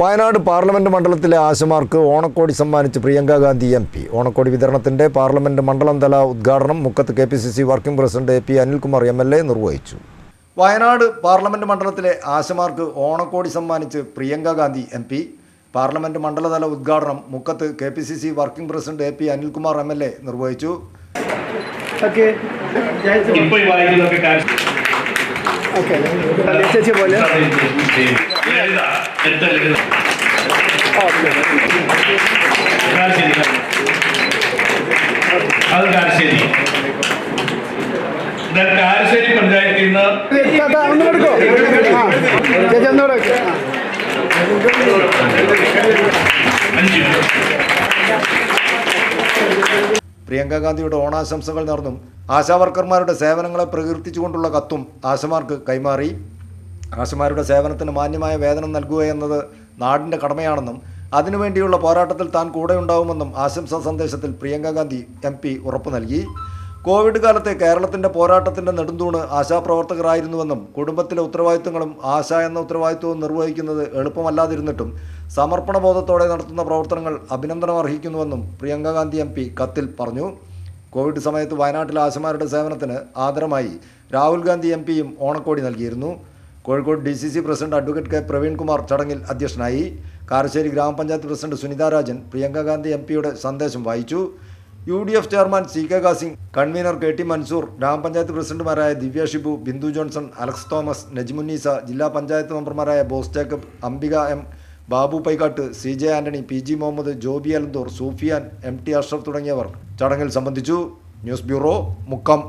Wayanad parliament മണ്ഡലത്തിലെ ആശമാർക്ക് ഓണക്കോടി സമ്മാനിച്ച് പ്രിയങ്ക ഗാന്ധി എം പി. ഓണക്കോടി വിതരണത്തിന്റെ പാർലമെന്റ് മണ്ഡലം തല ഉദ്ഘാടനം മുക്കത്ത് K P C C working president A P Anilkumar M L A നിർവഹിച്ചു. വയനാട് പാർലമെന്റ് മണ്ഡലത്തിലെ ആശമാർക്ക് ഓണക്കോടി സമ്മാനിച്ച് Priyanka Gandhi M P. Parliament മണ്ഡലതല ഉദ്ഘാടനം മുക്കത്ത് K P C C working president A P Anilkumar M L A നിർവഹിച്ചു. ഓക്കെ. ചേച്ചി പോലെ ലളിത എത്ര ലളിത ഓക്കെ കാരശ്ശേരി അത് പഞ്ചായത്തിൽ നിന്ന് പ്രിയങ്ക ഗാന്ധിയുടെ ഓണാശംസകൾ നേർന്നും ആശാവർക്കർമാരുടെ സേവനങ്ങളെ പ്രകീർത്തിച്ചുകൊണ്ടുള്ള കത്തും ആശമാർക്ക് കൈമാറി. ആശമാരുടെ സേവനത്തിന് മാന്യമായ വേതനം നൽകുക എന്നത് നാടിന്റെ കടമയാണെന്നും അതിനുവേണ്ടിയുള്ള പോരാട്ടത്തിൽ താൻ കൂടെയുണ്ടാവുമെന്നും ആശംസാ സന്ദേശത്തിൽ പ്രിയങ്ക ഗാന്ധി എം പി ഉറപ്പു നൽകി. കോവിഡ് കാലത്തെ കേരളത്തിന്റെ പോരാട്ടത്തിന്റെ നെടുന്തൂണ് ആശാപ്രവർത്തകരായിരുന്നുവെന്നും കുടുംബത്തിലെ ഉത്തരവാദിത്തങ്ങളും ആശ എന്ന ഉത്തരവാദിത്വവും നിർവഹിക്കുന്നത് എളുപ്പമല്ലാതിരുന്നിട്ടും സമർപ്പണബോധത്തോടെ നടത്തുന്ന പ്രവർത്തനങ്ങൾ അഭിനന്ദനം അർഹിക്കുന്നുവെന്നും പ്രിയങ്ക ഗാന്ധി എം പി കത്തിൽ പറഞ്ഞു. കോവിഡ് സമയത്ത് വയനാട്ടിലെ ആശമാരുടെ സേവനത്തിന് ആദരമായി രാഹുൽ ഗാന്ധി എം പിയും ഓണക്കോടി നൽകിയിരുന്നു. Kozhikode D C C president advocate K Praveenkumar ചടങ്ങിൽ അധ്യക്ഷനായി കാരശ്ശേരി ഗ്രാമപഞ്ചായത്ത് പ്രസിഡന്റ് സുനിതാ രാജൻ പ്രിയങ്ക ഗാന്ധി എം പിയുടെ സന്ദേശം വായിച്ചു. U D F chairman C K കാസിംഗ് convener K T Mansoor ഗ്രാമപഞ്ചായത്ത് പ്രസിഡന്റുമാരായ ദിവ്യ ഷിബു ബിന്ദു ജോൺസൺ അലക്സ് തോമസ് നജ്മുന്നീസ ജില്ലാ പഞ്ചായത്ത് മെമ്പർമാരായ Bose Jacob Ambika M Babu Paikkattu C J Antony P G Muhammad Joby Alanthur Sufiyan M T Ashraf തുടങ്ങിയവർ ചടങ്ങിൽ സംബന്ധിച്ചു. News bureau Mukkam.